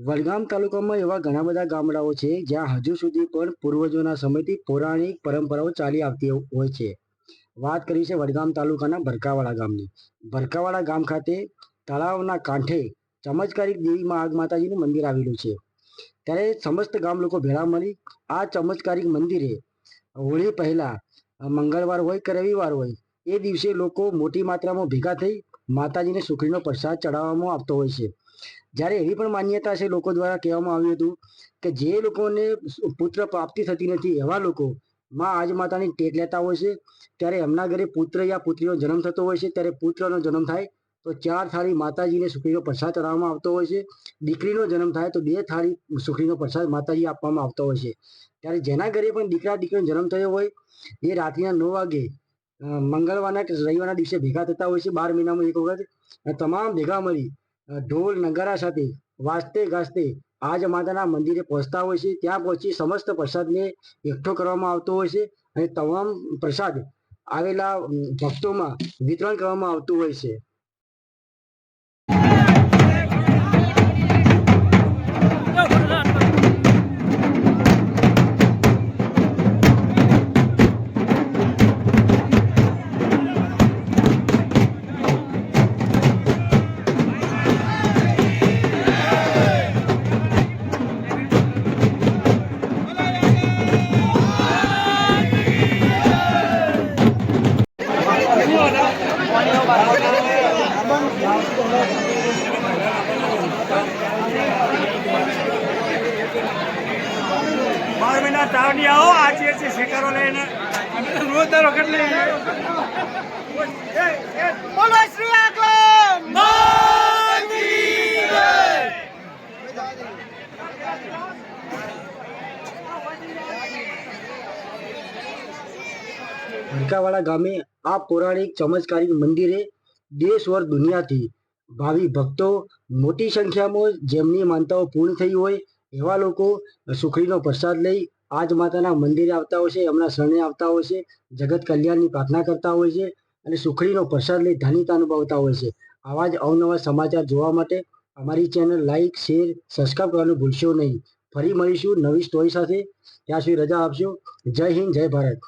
વડગામ તાલુકામાં એવા ઘણા બધા ગામડાઓ છે જ્યાં હજુ સુધી પણ પૂર્વજોના સમયથી પૌરાણિક પરંપરાઓ ચાલી આવતી હોય છે. વાત કરી છે વડગામ તાલુકાના ભરકાવાડા ગામની. ભરકાવાડા ગામ ખાતે તળાવના કાંઠે ચમત્કારિક દેવી મા આગ માતાજીનું મંદિર આવેલું છે. ત્યારે સમસ્ત ગામ લોકો ભેળા મળી આ ચમત્કારિક મંદિરે હોળી પહેલા, મંગળવાર હોય કે રવિવાર હોય, એ દિવસે લોકો મોટી માત્રામાં ભેગા થઈ માતાજીને સુખડીનો પ્રસાદ ચડાવવામાં આવતો હોય છે. જ્યારે એવી પણ માન્યતા છે લોકો દ્વારા કહેવામાં આવ્યું હતું કે જે લોકોને પુત્ર પ્રાપ્તિ થતી નથી એવા લોકો માં આજ માતાની ટેક લેતા હોય છે. ત્યારે એમના ઘરે પુત્ર યા પુત્રીનો જન્મ થતો હોય છે. ત્યારે પુત્રનો જન્મ થાય તો ચાર થાળી માતાજીને સુખડીનો પ્રસાદ ચડાવવામાં આવતો હોય છે. દીકરીનો જન્મ થાય તો બે થાળી સુખડીનો પ્રસાદ માતાજી આપવામાં આવતો હોય છે. ત્યારે જેના ઘરે પણ દીકરા દીકરીનો જન્મ થયો હોય, એ રાત્રિના નવ વાગે મંગળવારના કે રવિવારના દિવસે ભેગા થતા હોય છે. બાર મહિનામાં એક વખત અને તમામ ભેગા મળી ઢોલ નગારા સાથે વાજતે ગાજતે આજ માતાના મંદિરે પહોંચતા હોય છે. ત્યાં પહોંચી સમસ્ત પ્રસાદને એકઠો કરવામાં આવતો હોય છે અને તમામ પ્રસાદ આવેલા ભક્તોમાં વિતરણ કરવામાં આવતું હોય છે. બાર મહિના તાવની આવો આજે છે શિકારો લઈને. રોજ દર વખત લઈને બોલો ગામે આ પૌરાણિક ચમત્કારિક મંદિરે દેશ ઓર દુનિયાથી ભાવિ ભક્તો મોટી સંખ્યામાં જેમની માનતાઓ પૂર્ણ થઈ હોય એવા લોકો સુખડીનો પ્રસાદ લઈ આજ માતાના મંદિરે આવતા હોય છે, એમના શરણે આવતા હોય છે, જગત કલ્યાણની પ્રાર્થના કરતા હોય છે અને સુખડીનો પ્રસાદ લઈ ધનિતા અનુભવતા હોય છે. આવા જ અવનવા સમાચાર જોવા માટે અમારી ચેનલ લાઇક શેર, સબસ્ક્રાઈબ કરવાનું ભૂલશો નહીં. ફરી મળીશું નવી સ્ટોરી સાથે. ત્યાં સુધી રજા આપશો જય હિન્દ, જય ભારત.